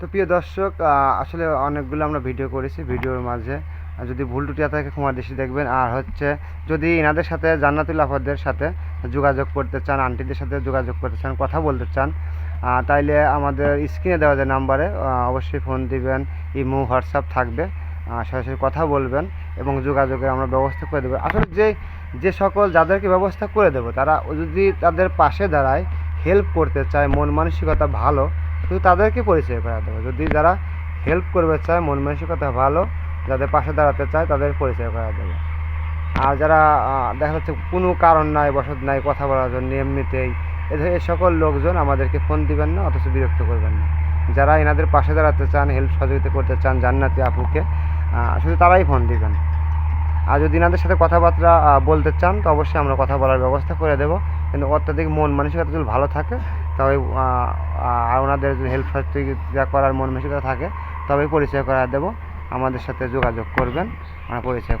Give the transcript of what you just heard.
তো প্রিয় দর্শক আসলে অনেকগুলো আমরা ভিডিও করেছি ভিডিওর মাঝে। যদি ভুল টুটি থাকে ক্ষমা দৃষ্টি দেখবেন। আর হচ্ছে, যদি এনাদের সাথে, জান্নাতুল আফাদের সাথে যোগাযোগ করতে চান, আন্টিদের সাথে যোগাযোগ করতে চান, কথা বলতে চান তাইলে আমাদের স্ক্রিনে দেওয়া যায় নাম্বারে অবশ্যই ফোন দিবেন, ইমো হোয়াটসঅ্যাপ থাকবে। সরাসরি কথা বলবেন এবং যোগাযোগের আমরা ব্যবস্থা করে দেবো। আসলে যে যে সকল যাদেরকে ব্যবস্থা করে দেবো, তারা যদি তাদের পাশে দাঁড়ায় হেল্প করতে চায়, মন মানসিকতা ভালো শুধু তাদেরকে পরিচয় করা দেবো যদি যারা হেল্প করবে, চায়, মন মানসিকতা ভালো, যাদের পাশে দাঁড়াতে চায়, তাদের পরিচয় করা দেবে আর যারা দেখা যাচ্ছে কোনো কারণ নাই, বসত নাই, কথা বলার জন্য এমনিতেই এ সকল লোকজন আমাদেরকে ফোন দিবেন না, অথচ বিরক্ত করবেন না। যারা এনাদের পাশে দাঁড়াতে চান হেল্প সহযোগিতা করতে চান, জান্নাতি আপুকে শুধু তারাই ফোন দিবেন। আর যদি এনাদের সাথে কথাবার্তা বলতে চান, তো অবশ্যই আমরা কথা বলার ব্যবস্থা করে দেবো। কিন্তু অত্যাধিক মন মানসিকতা যদি ভালো থাকে তবে ওনাদের হেল্প যা করার মন মানসিকতা থাকে তবে পরিচয় করা দেবো। আমাদের সাথে যোগাযোগ করবেন, আমরা পরিচয়